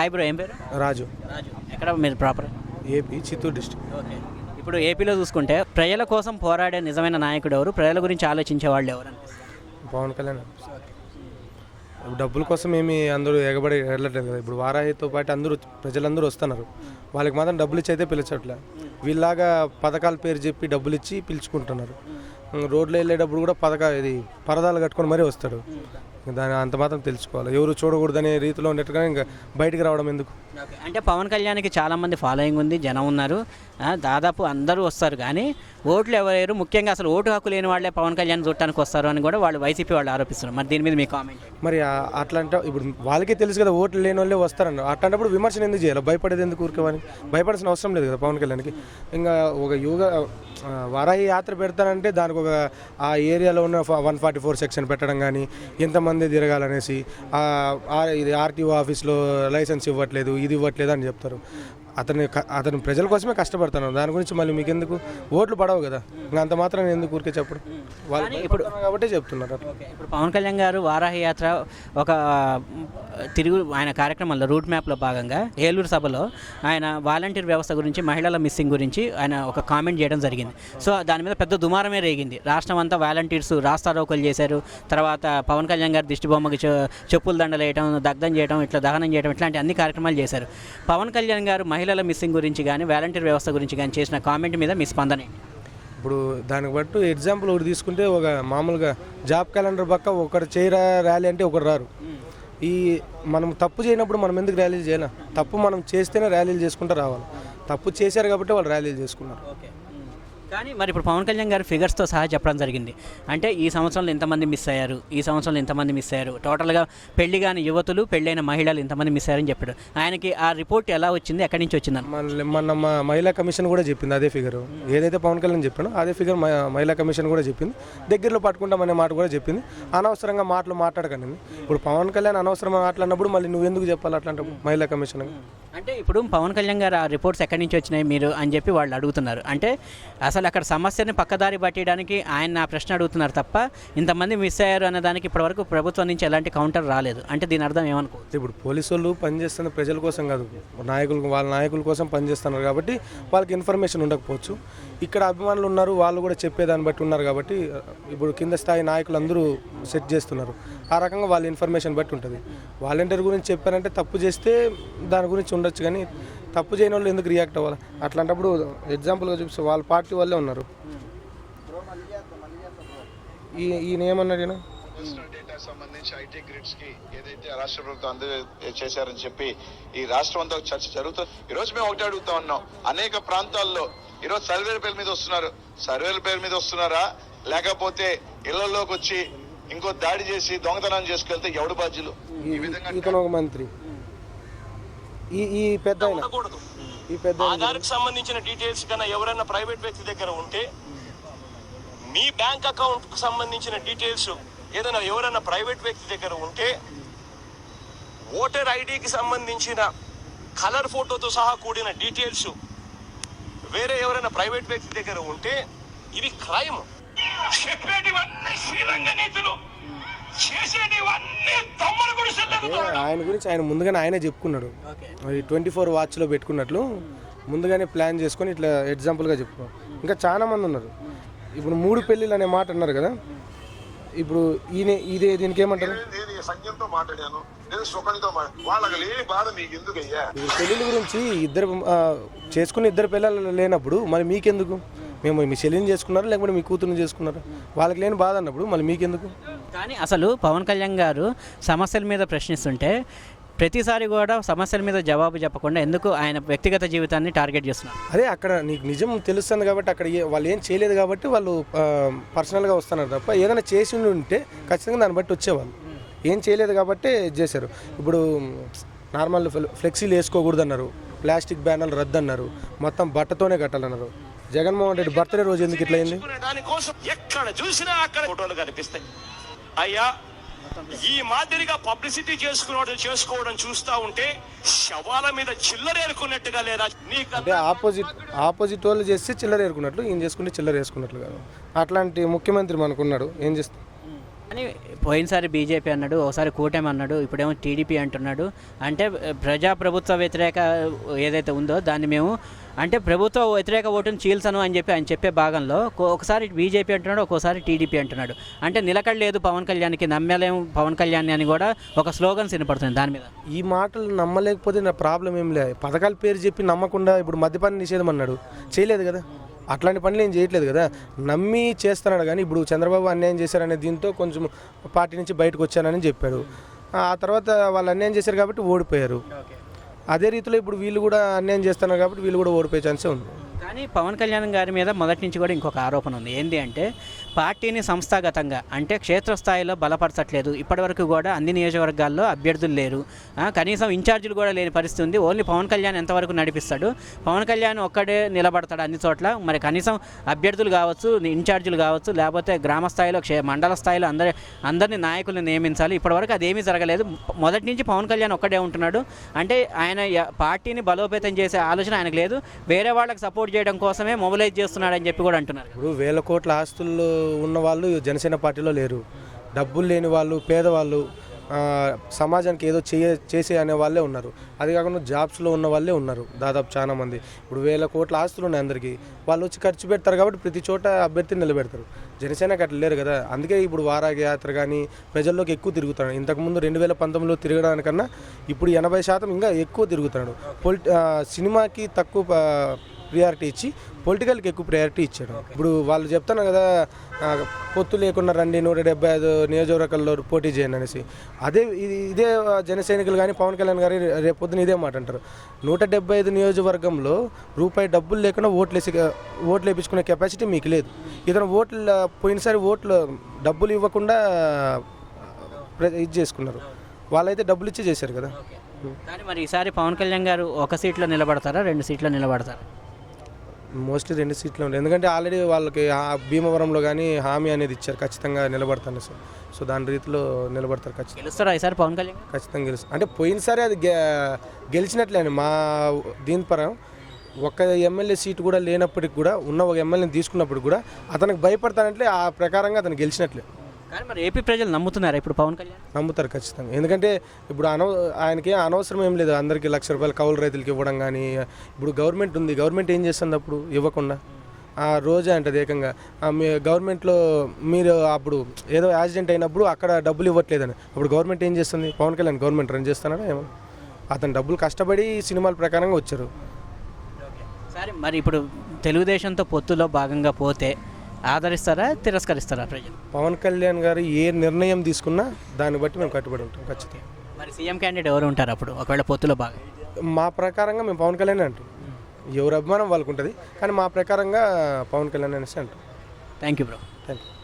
Hi bro ఏం పేరు? రాజు. రాజు. ఎక్కడ మీరు proper AP Chittoor district. Okay. ఇప్పుడు ఏపీలో చూసుకుంటే ప్రజల కోసం పోరాడే నిజమైన నాయకుడు ఎవరు? ప్రజల గురించి ఆలోచించే వాళ్ళు ఎవరు పవన్ కళ్యాణ్. డబ్బుల కోసం ఏమి అందరూ ఎగబడి వెళ్ళట్లేదు కదా. ఇప్పుడు వారాహితో పాటు అందరూ ప్రజలందరూ వస్తున్నారు. వాళ్ళకి మాత్రం డబ్బులు ఇచ్చి అయితే పిలిచట్లే. వీళ్ళలాగా పథకాల పేరు చెప్పి డబ్బులు ఇచ్చి పిలుచుకుంటున్నారు. రోడ్లో వెళ్ళేటప్పుడు కూడా పథకా ఇది పరదాలు కట్టుకొని మరీ వస్తాడు దాని అంత మాత్రం తెలుసుకోవాలి. ఎవరు చూడకూడదనే రీతిలో ఉన్నట్టుగా ఇంకా బయటికి రావడం ఎందుకు? అంటే పవన్ కళ్యాణ్కి చాలా మంది ఫాలోయింగ్ ఉంది జనం ఉన్నారు. దాదాపు అందరూ వస్తారు కానీ ఓట్లు ఎవరు ముఖ్యంగా అసలు ఓటు హక్కు లేని వాళ్ళే పవన్ కళ్యాణ్ చూడటానికి వస్తారు అని కూడా వాళ్ళు వైసీపీ వాళ్ళు ఆరోపిస్తున్నారు. మరి దీని మీద మీ కామెంట్ మరి అట్లాంటి ఇప్పుడు వాళ్ళకే తెలుసు కదా ఓట్లు లేని వాళ్ళే వస్తారన్న అట్లాంటప్పుడు విమర్శన ఎందుకు చేయాలి? భయపడేది ఎందుకు ఊరుకోవని భయపడాల్సిన అవసరం లేదు కదా పవన్ కళ్యాణ్కి. ఇంకా ఒక యుగ వారాహి యాత్ర పెడతానంటే దానికి ఒక ఆ ఏరియాలో ఉన్న వన్ ఫార్టీ ఫోర్ సెక్షన్ పెట్టడం కానీ ఎంతమంది తిరగాలనేసి ఇది ఆర్టీఓ ఆఫీస్లో లైసెన్స్ ఇవ్వట్లేదు ఇది ఇవ్వట్లేదు అని చెప్తారు. అతని అతను ప్రజల కోసమే కష్టపడతాను దాని గురించి మళ్ళీ మీకు ఎందుకు ఓట్లు పడవు కదా. ఇంకా అంత మాత్రం ఎందుకు ఊరికే చెప్పడం వాళ్ళు ఇప్పుడు కాబట్టి చెప్తున్నారు ఇప్పుడు పవన్ కళ్యాణ్ గారు వారాహి యాత్ర ఒక తిరుగు ఆయన కార్యక్రమంలో రూట్ మ్యాప్లో భాగంగా ఏలూరు సభలో ఆయన వాలంటీర్ వ్యవస్థ గురించి మహిళల మిస్సింగ్ గురించి ఆయన ఒక కామెంట్ చేయడం జరిగింది. సో దాని మీద పెద్ద దుమారమే రేగింది. రాష్ట్రం అంతా వాలంటీర్స్ రాస్తారోకలు చేశారు. తర్వాత పవన్ కళ్యాణ్ గారు దిష్టి బొమ్మకి చె- చెప్పులు దండలు వేయటం దగ్ధం చేయడం ఇట్లా దహనం చేయడం ఇట్లాంటి అన్ని కార్యక్రమాలు చేశారు. పవన్ కళ్యాణ్ గారు మహిళల మిస్సింగ్ గురించి కానీ వాలంటీర్ వ్యవస్థ గురించి కానీ చేసిన కామెంట్ మీద మీ స్పందన? ఇప్పుడు దానికి బట్టు ఎగ్జాంపుల్ ఒకటి తీసుకుంటే ఒక మామూలుగా జాబ్ క్యాలెండర్ పక్క ఒకరు చేయరా ర్యాలీ అంటే ఒకరు రారు. ఈ మనం తప్పు చేయనప్పుడు మనం ఎందుకు ర్యాలీలు చేయాలి తప్పు మనం చేస్తేనే ర్యాలీలు చేసుకుంటూ రావాలి. తప్పు చేశారు కాబట్టి వాళ్ళు ర్యాలీలు చేసుకున్నారు. ఓకే. కానీ మరి ఇప్పుడు పవన్ కళ్యాణ్ గారు ఫిగర్స్తో సహా చెప్పడం జరిగింది. అంటే ఈ సంవత్సరంలో ఇంతమంది మిస్ అయ్యారు? ఈ సంవత్సరంలో ఇంతమంది మిస్ అయ్యారు? టోటల్గా పెళ్ళి కాని యువతులు పెళ్ళైన మహిళలు ఇంతమంది మిస్ అయ్యారని చెప్పాడు. ఆయనకి ఆ రిపోర్ట్ ఎలా వచ్చింది? ఎక్కడి నుంచి వచ్చిందని మన మహిళా కమిషన్ కూడా చెప్పింది అదే ఫిగర్. ఏదైతే పవన్ కళ్యాణ్ చెప్పానో అదే ఫిగర్ మహిళా కమిషన్ కూడా చెప్పింది. దగ్గరలో పట్టుకుంటామనే మాట కూడా చెప్పింది. అనవసరంగా మాటలు మాట్లాడకండి. ఇప్పుడు పవన్ కళ్యాణ్ అనవసరంగా మాట్లాడినప్పుడు మళ్ళీ నువ్వు ఎందుకు చెప్పాలి అట్లాంటప్పుడు మహిళా కమిషన్? అంటే ఇప్పుడు పవన్ కళ్యాణ్ గారు ఆ రిపోర్ట్స్ ఎక్కడి నుంచి వచ్చినాయి మీరు అని చెప్పి వాళ్ళు అడుగుతున్నారు. అంటే అసలు అక్కడ సమస్యని పక్కదారి పట్టేయడానికి ఆయన నా ప్రశ్న అడుగుతున్నారు తప్ప ఇంతమంది మిస్ అయ్యారు అనే దానికి ఇప్పటివరకు ప్రభుత్వం నుంచి ఎలాంటి కౌంటర్ రాలేదు. అంటే దీని అర్థం ఏమనుకో ఇప్పుడు పోలీసు వాళ్ళు పనిచేస్తున్న ప్రజల కోసం కాదు నాయకులు వాళ్ళ నాయకుల కోసం పనిచేస్తున్నారు కాబట్టి వాళ్ళకి ఇన్ఫర్మేషన్ ఉండకపోవచ్చు. ఇక్కడ అభిమానులు ఉన్నారు వాళ్ళు కూడా చెప్పేదాన్ని బట్టి ఉన్నారు కాబట్టి ఇప్పుడు కింద స్థాయి నాయకులు అందరూ సెట్ చేస్తున్నారు. ఆ రకంగా వాళ్ళ ఇన్ఫర్మేషన్ బట్టి ఉంటుంది. వాలంటీర్ గురించి చెప్పారంటే తప్పు చేస్తే దాని గురించి ఉండొచ్చు కానీ తప్పు చేయని వాళ్ళు ఎందుకు రియాక్ట్ అవ్వాలి? అట్లాంటప్పుడు ఎగ్జాంపుల్గా చూపిస్తే వాళ్ళ పార్టీ వాళ్ళే ఉన్నారు. ఈ ఈయన ఏమన్నాడు సంబంధించి ఐటీ గ్రిడ్స్కి ఏదైతే రాష్ట్ర ప్రభుత్వం అంద చేశారని చెప్పి ఈ రాష్ట్రం అంతా చర్చ జరుగుతుంది. ఈ రోజు మేము ఒకటే అడుగుతా ఉన్నాం. అనేక ప్రాంతాల్లో ఈ రోజు సర్వేల పేరు మీద వస్తున్నారు. సర్వేల పేరు మీద వస్తున్నారా? లేకపోతే ఇళ్ళలోకి వచ్చి ఇంకో దాడి చేసి దొంగతనం చేసుకెళ్తే ఎవడు బాధ్యులు? ఈ విధంగా మంత్రి. ఈ ఈ పెద్ద ఉండకూడదు. ఈ పెద్ద ఆధార్కి సంబంధించిన డీటెయిల్స్ కన్నా ఎవరైనా ప్రైవేట్ వ్యక్తి దగ్గర ఉంటే మీ బ్యాంక్ అకౌంట్కు సంబంధించిన డీటెయిల్స్ ఏదైనా ఎవరైనా ప్రైవేట్ వ్యక్తి దగ్గర ఉంటే ఓటర్ ఐడికి సంబంధించిన కలర్ ఫోటోతో సహా కూడిన డీటెయిల్స్ వేరే ఎవరైనా ప్రైవేట్ వ్యక్తి దగ్గర ఉంటే ఇది క్రైమ్. చెప్పేటివన్నీ శ్రీరంగ నీతులు. ఆయన గురించి ఆయన ముందుగానే ఆయనే చెప్పుకున్నాడు. ఈ ట్వంటీ ఫోర్ వాచ్లో పెట్టుకున్నట్లు ముందుగానే ప్లాన్ చేసుకొని ఇట్లా ఎగ్జాంపుల్గా చెప్పుకున్నాడు ఇంకా చాలా మంది ఉన్నారు. ఇప్పుడు మూడు పెళ్ళిళ్ళు అనే మాట అన్నారు కదా? ఇప్పుడు ఈయన ఇదే దీనికి ఏమంటారు? నేను ఈ సంఖ్యతో మాట్లాడాను. నేను సుఖంతో వాళ్ళకి లేని బాధ మీకు ఎందుకు అయ్యా ఇప్పుడు పెళ్ళిళ్ళ గురించి ఇద్దరు ఆ, చేసుకున్న ఇద్దరు పిల్లలు లేనప్పుడు మరి మీకెందుకు? మేము మీ చెల్లిని చేసుకున్నారు? లేకపోతే మీ కూతురుని చేసుకున్నారు? వాళ్ళకి లేని బాధ అన్నప్పుడు మళ్ళీ మీకెందుకు? కానీ అసలు పవన్ కళ్యాణ్ గారు సమస్యల మీద ప్రశ్నిస్తుంటే ప్రతిసారి కూడా సమస్యల మీద జవాబు చెప్పకుండా ఎందుకు ఆయన వ్యక్తిగత జీవితాన్ని టార్గెట్ చేస్తున్నారు? అదే అక్కడ నీకు నిజం తెలుస్తుంది కాబట్టి అక్కడ వాళ్ళు ఏం చేయలేదు కాబట్టి వాళ్ళు పర్సనల్గా వస్తున్నారు తప్ప ఏదైనా చేసి ఉండి ఉంటే ఖచ్చితంగా దాన్ని బట్టి వచ్చేవాళ్ళు. ఏం చేయలేదు కాబట్టి ఇది చేశారు. ఇప్పుడు నార్మల్ ఫ్లె- ఫ్లెక్సీలు వేసుకోకూడదు అన్నారు ప్లాస్టిక్ బ్యానర్లు రద్దు అన్నారు మొత్తం బట్టతోనే కట్టాలన్నారు. జగన్మోహన్ రెడ్డి బర్త్డే రోజు ఎందుకు ఇట్లా అయింది చేసుకునే దానికోసం ఎక్కడ చూసినా అక్కడ ఫోటోలు కనిపిస్తాయి. అయ్యా ఈ మాదిరిగా పబ్లిసిటీ చేసుకునే చేసుకోవడం చూస్తా ఉంటే శవాల మీద చిల్లరేరుకున్నట్టుగా లేదా అంటే ఆపోజిట్ ఆపోజిట్ వాళ్ళు చేస్తే చిల్లర ఏరుకున్నట్లు ఈయన చేసుకుంటే చిల్లర వేసుకున్నట్లు కాదు. అట్లాంటి ముఖ్యమంత్రి మనకున్నాడు ఏం చేస్తాం అని పోయినసారి బీజేపీ అన్నాడు ఒకసారి కూటమి అన్నాడు ఇప్పుడేమో టీడీపీ అంటున్నాడు. అంటే ప్రజా ప్రభుత్వ వ్యతిరేక ఏదైతే ఉందో దాన్ని మేము అంటే ప్రభుత్వ వ్యతిరేక ఓటును చీల్చను అని చెప్పి ఆయన చెప్పే భాగంలో ఒకసారి బీజేపీ అంటున్నాడు ఒక్కోసారి టీడీపీ అంటున్నాడు. అంటే నిలకడలేదు పవన్ కళ్యాణ్కి నమ్మలేము పవన్ కళ్యాణ్ అని కూడా ఒక స్లోగన్స్ వినపడుతుంది దాని మీద. ఈ మాటలు నమ్మలేకపోతే నా ప్రాబ్లం ఏం లేదు పథకాల పేరు చెప్పి నమ్మకుండా ఇప్పుడు మద్యపాన నిషేధం అన్నాడు. చేయలేదు కదా? అట్లాంటి పనులు ఏం చేయట్లేదు కదా. నమ్మి చేస్తున్నాడు కానీ ఇప్పుడు చంద్రబాబు అన్యాయం చేశారనే దీంతో కొంచెం పార్టీ నుంచి బయటకు వచ్చానని చెప్పాడు. ఆ తర్వాత వాళ్ళు అన్యాయం చేశారు కాబట్టి ఓడిపోయారు. అదే రీతిలో ఇప్పుడు వీళ్ళు కూడా అన్యాయం చేస్తున్నారు కాబట్టి వీళ్ళు కూడా ఓడిపోయే ఛాన్సే ఉంది. కానీ పవన్ కళ్యాణ్ గారి మీద మొదటి నుంచి కూడా ఇంకొక ఆరోపణ ఉంది. ఏంటి అంటే పార్టీని సంస్థాగతంగా అంటే క్షేత్రస్థాయిలో బలపరచట్లేదు. ఇప్పటివరకు కూడా అన్ని నియోజకవర్గాల్లో అభ్యర్థులు లేరు. కనీసం ఇన్ఛార్జీలు కూడా లేని పరిస్థితి ఉంది. ఓన్లీ పవన్ కళ్యాణ్ ఎంతవరకు నడిపిస్తాడు? పవన్ కళ్యాణ్ ఒక్కడే నిలబడతాడు అన్ని చోట్ల. మరి కనీసం అభ్యర్థులు కావచ్చు ఇన్ఛార్జీలు కావచ్చు లేకపోతే గ్రామ స్థాయిలో క్షే మండల స్థాయిలో అందరి అందరినీ నాయకులను నియమించాలి. ఇప్పటివరకు అదేమీ జరగలేదు. మొదటి నుంచి పవన్ కళ్యాణ్ ఒక్కడే ఉంటున్నాడు. అంటే ఆయన పార్టీని బలోపేతం చేసే ఆలోచన ఆయనకు లేదు. వేరే వాళ్ళకి సపోర్ట్ చేయడం కోసమే మొబిలైజ్ చేస్తున్నాడని చెప్పి కూడా అంటున్నారు. ఇప్పుడు వేల కోట్ల ఆస్తులు ఉన్న వాళ్ళు జనసేన పార్టీలో లేరు. డబ్బులు లేని వాళ్ళు పేదవాళ్ళు సమాజానికి ఏదో చేయ చేసే అనే వాళ్ళే ఉన్నారు. అది కాకుండా జాబ్స్లో ఉన్న వాళ్ళే ఉన్నారు దాదాపు చాలా మంది. ఇప్పుడు వేల కోట్ల ఆస్తులు ఉన్నాయి అందరికీ. వాళ్ళు వచ్చి ఖర్చు పెడతారు కాబట్టి ప్రతి చోట అభ్యర్థిని నిలబెడతారు. జనసేనకి అట్లా లేరు కదా. అందుకే ఇప్పుడు వారాగి యాత్ర కానీ ప్రజల్లోకి ఎక్కువ తిరుగుతాడు ఇంతకుముందు రెండు వేల పంతొమ్మిదిలో తిరగడానికన్నా ఇప్పుడు ఎనభై శాతం ఇంకా ఎక్కువ తిరుగుతున్నాడు. పొలిటి సినిమాకి తక్కువ ప్రియారిటీ ఇచ్చి పొలిటికల్కి ఎక్కువ ప్రయారిటీ ఇచ్చాడు. ఇప్పుడు వాళ్ళు చెప్తాను కదా పొత్తు లేకుండా రండి నూట డెబ్బై ఐదు నియోజకవర్గాల్లో పోటీ చేయండి అనేసి. అదే ఇది ఇదే జన సైనికులు కానీ పవన్ కళ్యాణ్ గారి రేపు పొద్దున ఇదే మాట అంటారు. నూట డెబ్బై ఐదు నియోజకవర్గంలో రూపాయి డబ్బులు లేకుండా ఓట్లు వేసి ఓట్లు వేపించుకునే కెపాసిటీ మీకు లేదు. ఇతను ఓట్లు పోయినసారి ఓట్లు డబ్బులు ఇవ్వకుండా ఇది చేసుకున్నారు. వాళ్ళైతే డబ్బులు ఇచ్చి చేశారు కదా. కానీ మరి ఈసారి పవన్ కళ్యాణ్ గారు ఒక సీట్లో నిలబడతారా? రెండు సీట్లో నిలబడతారా? మోస్ట్లీ రెండు సీట్లు ఉంటాయి ఎందుకంటే ఆల్రెడీ వాళ్ళకి భీమవరంలో కానీ హామీ అనేది ఇచ్చారు. ఖచ్చితంగా నిలబడతాను. సార్ సో దాని రీతిలో నిలబడతారు ఖచ్చితంగా ఈసారి పవన్ కళ్యాణ్? ఖచ్చితంగా గెలుస్తారు అంటే పోయినసారి అది గెలిచినట్లే మా దీని పరం ఒక ఎమ్మెల్యే సీటు కూడా లేనప్పటికి కూడా ఉన్న ఒక ఎమ్మెల్యేని తీసుకున్నప్పుడు కూడా అతనికి భయపడతానంటే ఆ ప్రకారంగా అతను గెలిచినట్లే. కానీ మరి ఏపీ ప్రజలు నమ్ముతున్నారా ఇప్పుడు పవన్ కళ్యాణ్? నమ్ముతారు ఖచ్చితంగా. ఎందుకంటే ఇప్పుడు అనవ ఆయనకి అనవసరం ఏం లేదు. అందరికీ లక్ష రూపాయలు కౌలు రైతులకి ఇవ్వడం కానీ ఇప్పుడు గవర్నమెంట్ ఉంది. గవర్నమెంట్ ఏం చేస్తుంది అప్పుడు? ఇవ్వకుండా. ఆ రోజే అంటది ఏకంగా. మీ గవర్నమెంట్లో మీరు అప్పుడు ఏదో యాక్సిడెంట్ అయినప్పుడు అక్కడ డబ్బులు ఇవ్వట్లేదని. అప్పుడు గవర్నమెంట్ ఏం చేస్తుంది? పవన్ కళ్యాణ్ గవర్నమెంట్ రన్ చేస్తున్నారా ఏమో? అతను డబ్బులు కష్టపడి సినిమాల ప్రకారంగా వచ్చారు. సరే మరి ఇప్పుడు తెలుగుదేశంతో పొత్తులో భాగంగా పోతే ఆదరిస్తారా తిరస్కరిస్తారా ప్రజలు? పవన్ కళ్యాణ్ గారు ఏ నిర్ణయం తీసుకున్నా దాన్ని బట్టి మేము కట్టుబడి ఉంటాం ఖచ్చితంగా. మరి సీఎం క్యాండిడేట్ ఎవరు ఉంటారు అప్పుడు? ఒకవేళ పొత్తులో భాగం. మా ప్రకారంగా మేము పవన్ కళ్యాణ్ అంటాం. ఎవరి అభిమానం వాళ్ళకు ఉంటుంది కానీ మా ప్రకారంగా పవన్ కళ్యాణ్ అనేసి అంటాం. Thank you bro thank you